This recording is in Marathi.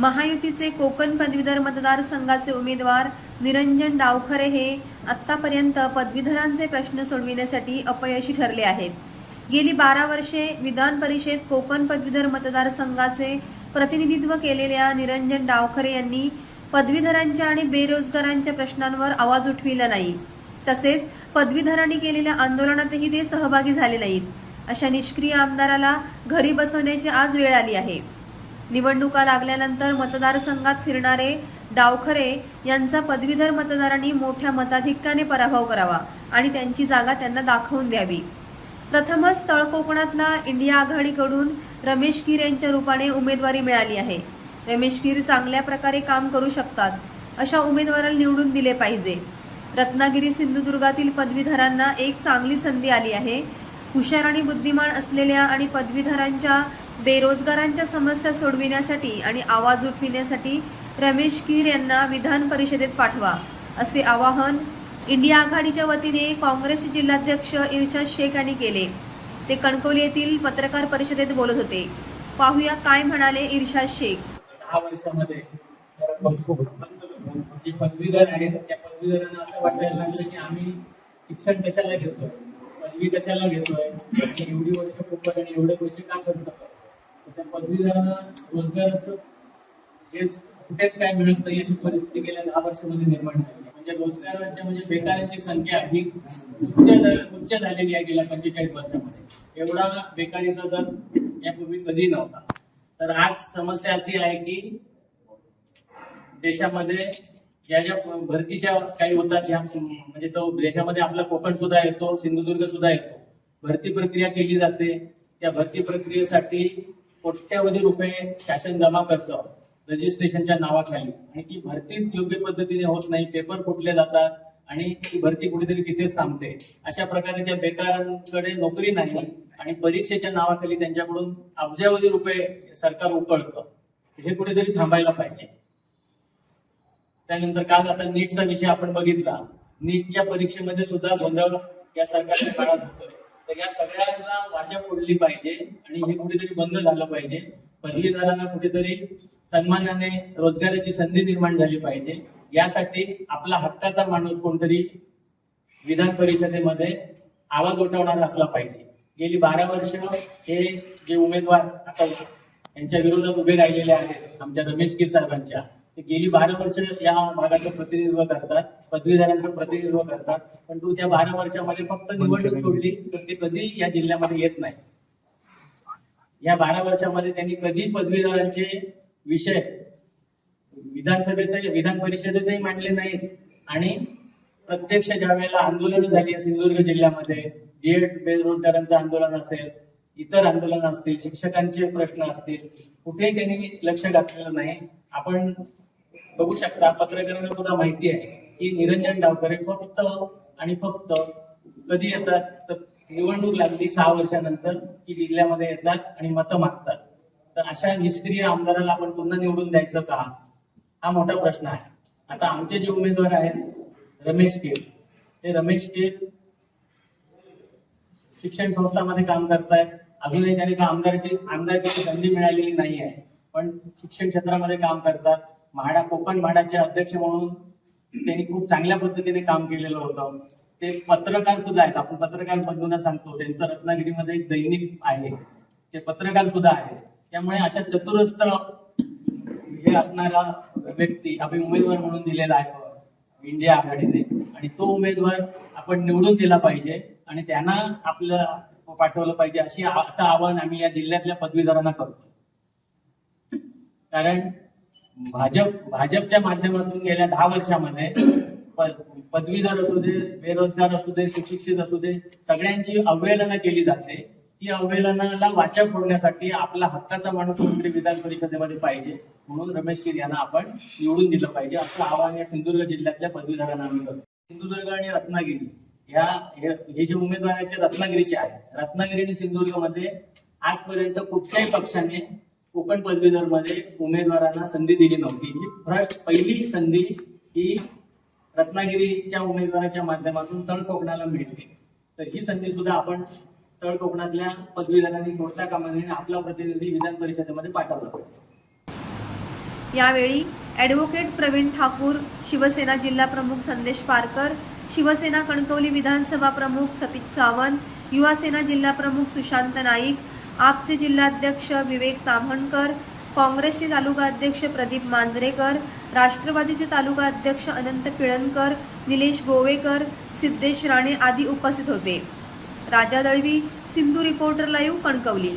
महायुतीचे कोकण पदवीधर मतदारसंघाचे उमेदवार निरंजन डावखरे हे आत्तापर्यंत पदवीधरांचे प्रश्न सोडविण्यासाठी अपयशी ठरले आहेत. गेली बारा वर्षे विधान परिषद कोकण पदवीधर मतदारसंघाचे प्रतिनिधित्व केलेल्या निरंजन डावखरे यांनी पदवीधरांच्या आणि बेरोजगारांच्या प्रश्नांवर आवाज उठविला नाही. तसेच पदवीधरांनी केलेल्या आंदोलनातही ते सहभागी झाले नाहीत. अशा निष्क्रिय आमदाराला घरी बसवण्याची आज वेळ आली आहे. निवडणुका लागल्यानंतर मतदारसंघात फिरणारे डावखरे यांचा पदवीधर मतदारांनी मोठ्या मताधिक्याने पराभव करावा आणि त्यांची जागा त्यांना दाखवून द्यावी. प्रथमच तळ कोकणातला इंडिया आघाडीकडून रमेश कीर यांच्या रूपाने उमेदवारी मिळाली आहे. रमेश कीर चांगल्या प्रकारे काम करू शकतात अशा उमेदवाराला निवडून दिले पाहिजे. रत्नागिरी सिंधुदुर्गातील पदवीधरांना एक चांगली संधी आली आहे हुशार आणि बुद्धिमान असलेल्या आणि पदवीधरांच्या बेरोजगारांच्या समस्या सोडविण्यासाठी आणि आवाज उठविण्यासाठी रमेश कीर यांना विधान परिषदेत पाठवा असे आवाहन इंडिया आघाडीच्या वतीने काँग्रेसचे जिल्हाध्यक्ष इर्शाद शेख यांनी केले. ते कणकवली येथील पत्रकार परिषदेत बोलत होते. पाहूया काय म्हणाले इर्शाद शेख. दहा वर्षामध्ये जे पदवीधर आहेत त्या पदवीधरांना असं वाटायला लागलं की आम्ही शिक्षण कशाला घेतो? पदवी कशाला घेतोय? आणि एवढी वर्ष फुकट आणि एवढे पैसे का खर्च करतो त्या पदवीधरांना रोजगाराचं हेच कुठेच काय मिळत नाही अशी परिस्थिती गेल्या दहा वर्षामध्ये निर्माण झाली म्हणजे रोजगाराच्या म्हणजे बेकारांची संख्या ही उच्च उच्च झालेली आहे गेल्या पंचेचाळीस वर्षामध्ये. एवढा बेकारीचा दर यापूर्वी कधी नव्हता. तर आज समस्या अशी आहे की देशामध्ये या ज्या भरतीच्या काही होतात ज्या म्हणजे तो देशामध्ये आपला कोकण सुद्धा येतो सिंधुदुर्ग सुद्धा येतो. भरती प्रक्रिया केली जाते. त्या भरती प्रक्रियेसाठी कोट्यावधी रुपये शासन जमा करतं रजिस्ट्रेशनच्या नावाखाली. आणि ती भरतीच योग्य पद्धतीने होत नाही पेपर फुटले जातात आणि ती भरती कुठेतरी तिथेच थांबते. अशा प्रकारे त्या बेकारांकडे नोकरी नाही आणि परीक्षेच्या नावाखाली त्यांच्याकडून अब्जावधी रुपये सरकार उकळतं. हे कुठेतरी थांबायला पाहिजे. त्यानंतर काल आता नीटचा विषय आपण बघितला. नीटच्या परीक्षेमध्ये सुद्धा गोंधळ या सरकारच्या काळात होतोय. तर या सगळ्यांना वाचा फोडली पाहिजे आणि हे कुठेतरी बंद झालं पाहिजे. पदवीधरांना कुठेतरी सन्मानाने रोजगाराची संधी निर्माण झाली पाहिजे. यासाठी आपला हक्काचा माणूस कोणतरी विधान परिषदेमध्ये आवाज उठवणारा असला पाहिजे. गेली बारा वर्ष हे जे उमेदवार आता यांच्या विरोधात उभे राहिलेले आहेत आमच्या रमेश कीर साहेबांच्या. ते गेली बारा वर्ष या भागाचं प्रतिनिधित्व करतात पदवीधरांचं प्रतिनिधित्व करतात पण तू त्या बारा वर्षामध्ये फक्त निवडणूक सोडली तर ते कधी या जिल्ह्यामध्ये येत नाही? या बारा वर्षामध्ये त्यांनी कधी पदवीधरांचे विषय विधानसभेत विधान परिषदेतही मांडले नाहीत आणि प्रत्यक्ष ज्या वेळेला आंदोलन झाली सिंधुदुर्ग जिल्ह्यामध्ये डीएड बेरोजगारांचं आंदोलन असेल इतर आंदोलन असतील शिक्षकांचे प्रश्न असतील कुठेही त्यांनी लक्ष घातलेलं नाही. आपण बघू शकता पत्रकारांना सुद्धा माहिती आहे की निरंजन डावकरे फक्त आणि फक्त कधी येतात? तर निवडणूक लागली सहा वर्षानंतर की जिल्ह्यामध्ये येतात आणि मतं मागतात. तर अशा निष्क्रिय आमदाराला आपण पुन्हा निवडून द्यायचं का? हा मोठा प्रश्न आहे. आता आमचे जे उमेदवार आहेत रमेश केर ते रमेश केर शिक्षण संस्थांमध्ये काम करतायत. अजूनही त्यांनी आमदारची आमदारकीची संधी मिळालेली नाही आहे पण शिक्षण क्षेत्रामध्ये काम करतात. म्हाडा कोकण म्हाडाचे अध्यक्ष म्हणून त्यांनी खूप चांगल्या पद्धतीने काम केलेलं होतं. ते पत्रकार सुद्धा आहेत. आपण पत्रकार बंधूंना सांगतो त्यांचं रत्नागिरीमध्ये एक दैनिक आहे. ते पत्रकार सुद्धा आहेत. त्यामुळे अशा चतुरस्त्र हे असणारा व्यक्ती आपण उमेदवार म्हणून दिलेला आहे. इंडिया आघाडीने. आणि तो उमेदवार आपण निवडून दिला पाहिजे. आणि त्यांना आपलं पाठवलं पाहिजे अशी असं आवाहन आम्ही या जिल्ह्यातल्या पदवीधरांना करतो कारण भाजप भाजपच्या माध्यमातून गेल्या दहा वर्षामध्ये पदवीधर असू दे बेरोजगार असू दे सुशिक्षित असू दे सगळ्यांची अवहेलना केली जाते. ती अवहेलनाला वाचा फोडण्यासाठी आपला हक्काचा माणूस कोणतरी विधान परिषदेमध्ये पाहिजे. म्हणून रमेश कीर यांना आपण निवडून दिलं पाहिजे. असं आवाहन या सिंधुदुर्ग जिल्ह्यातल्या पदवीधरांना आम्ही करतो. सिंधुदुर्ग आणि रत्नागिरी. ह्या हे जे उमेदवार आहेत ते रत्नागिरीचे आहेत. रत्नागिरी आणि सिंधुदुर्गमध्ये आजपर्यंत कुठल्याही पक्षाने कोकण पदवीधरमध्ये उमेदवारांना संधी दिली नव्हती. ही फर्स्ट पहिली संधी ही रत्नागिरीच्या उमेदवाराच्या माध्यमातून तळ कोकणाला मिळते. तर ही संधी सुद्धा आपण तळ कोकणातल्या पदवीधरांनी सोडता कामा नये आपला प्रतिनिधी विधान परिषदेमध्ये पाठवला पाहिजे यावेळी ॲडव्होकेट प्रवीण ठाकूर शिवसेना जिल्हा प्रमुख संदेश पारकर शिवसेना कणकवली विधानसभा प्रमुख सतीश सावंत युवासेना जिल्हा प्रमुख सुशांत नाईक आपचे जिल्हाध्यक्ष विवेक ताम्हणकर काँग्रेसचे तालुका अध्यक्ष प्रदीप मांजरेकर राष्ट्रवादीचे तालुका अध्यक्ष अनंत पिळणकर निलेश गोवेकर सिद्धेश राणे आदी उपस्थित होते. Raja Dalvi Sindhu reporter live Kankavli.